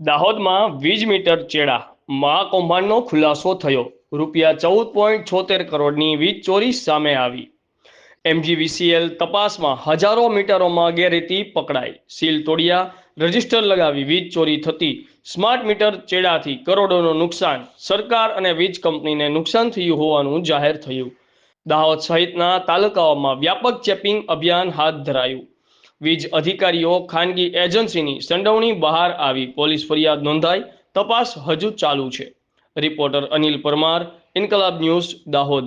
દાહોદમાં વીજ મીટર ચેડા મહાકૌભાંડનો ખુલાસો થયો. રૂપિયા ચૌદ પોઈન્ટ છોતેર કરોડની વીજ ચોરી સામે આવી. એમજીવીસીએલ તપાસમાં હજારો મીટરોમાં ગેરરીતિ પકડાઈ. સીલ તોડ્યા, રજિસ્ટર લગાવી વીજ ચોરી થતી. સ્માર્ટ મીટર ચેડાથી કરોડોનું નુકસાન. સરકાર અને વીજ કંપનીને નુકસાન થયું હોવાનું જાહેર થયું. દાહોદ સહિતના તાલુકાઓમાં વ્યાપક ચેપિંગ અભિયાન હાથ ધરાયું. વીજ અધિકારીઓ, ખાનગી એજન્સીની સંડોવણી બહાર આવી. પોલીસ ફરિયાદ નોંધાઈ. તપાસ હજુ ચાલુ છે. Reporter Anil Parmar, Inquilab news, Dahod.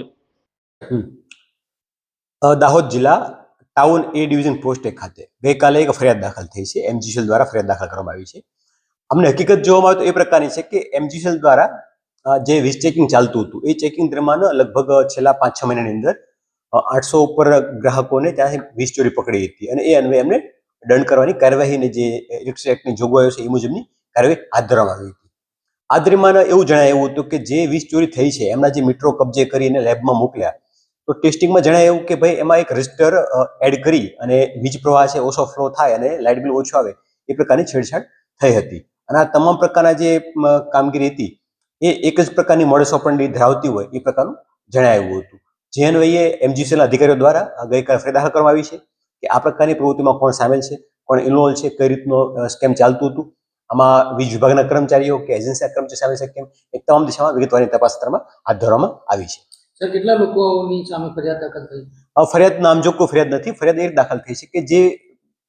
Dahod જિલ્લા ટાઉન એ ડિવિઝન પોસ્ટ ખાતે ગઈકાલે એક ફરિયાદ દાખલ થઈ છે. એમજીસીએલ દ્વારા ફરિયાદ દાખલ કરવામાં આવી છે. અમને હકીકત જોવામાં આવે તો એ પ્રકારની છે કે એમજીસીએલ દ્વારા જે વીજ ચેકિંગ ચાલતું હતું, એ ચેકિંગ દરમિયાન લગભગ છેલ્લા પાંચ છ મહિનાની અંદર આઠસો ઉપર ગ્રાહકોને ત્યાંથી વીજ ચોરી પકડી હતી અને એ અન્વયે એમને દંડ કરવાની કાર્યવાહીની જે ઇલેક્ટ્રિક એક્ટની જોગવાઈઓ છે એ મુજબની કાર્યવાહી હાથ ધરવામાં આવી હતી. એવું જણાયું હતું કે જે વીજ ચોરી થઈ છે, એમના જે મીટરો કબજે કરીને લેબમાં મોકલ્યા, તો ટેસ્ટિંગમાં જણાયું એવું કે ભાઈ એમાં એક રજિસ્ટર એડ કરી અને વીજ પ્રવાહ છે ઓછો ફ્લો થાય અને લાઇટ બિલ ઓછું આવે, એ પ્રકારની છેડછાડ થઈ હતી. અને આ તમામ પ્રકારના જે કામગીરી હતી, એ એક જ પ્રકારની મોડસ ઓપરેન્ડી ધરાવતી હોય એ પ્રકારનું જણાવ્યું હતું. જે અન્વયે એમજીસીના અધિકારીઓ દ્વારા ગઈકાલે ફરિયાદ દાખલ કરવામાં આવી છે કે આ પ્રકારની પ્રવૃત્તિમાં કોણ સામેલ છે કોણ ઇન્વોલ્વ છે કઈ રીતનો સ્કેમ ચાલતું હતું. આમાં વીજ વિભાગના કર્મચારીઓ કે એજન્સીના કર્મચારી સામેલ છે કેમ એ તમામ દિશામાં વિગતવારની તપાસ કરવામાં હાથ ધરવામાં આવી છે. સર કેટલા લોકોની સામે ફરિયાદ દાખલ થઈ? ફરિયાદ નામજો કોઈ ફરિયાદ નથી ફરિયાદ એ દાખલ થઈ છે કે જે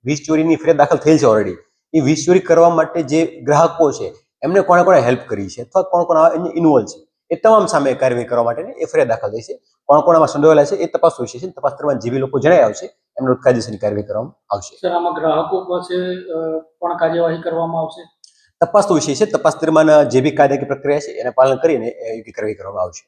વીજ ચોરીની ફરિયાદ દાખલ થઈ છે ઓલરેડી એ વીજ ચોરી કરવા માટે જે ગ્રાહકો છે એમને કોણે કોણે હેલ્પ કરી છે અથવા કોણ કોણ ઇન્વોલ્વ છે. એ તમામ સામે કાર્યવાહી કરવા માટેની એ ફરિયાદ દાખલ થઈ છે. કોણ કોણ આમાં સંડોવાયેલા છે એ તપાસ વિશે છે. તપાસ દરમિયાન જે લોકો જણાય આવશે એમનો કાયદેસરની કાર્યવાહી કરવામાં આવશે. સર આમાં ગ્રાહકો પાસે પણ કાર્યવાહી કરવામાં આવશે? તપાસનો વિષય છે. તપાસ દરમિયાન જે બી કાયદાકીય પ્રક્રિયા છે એને પાલન કરીને યોગ્ય કાર્યવાહી કરવામાં આવશે.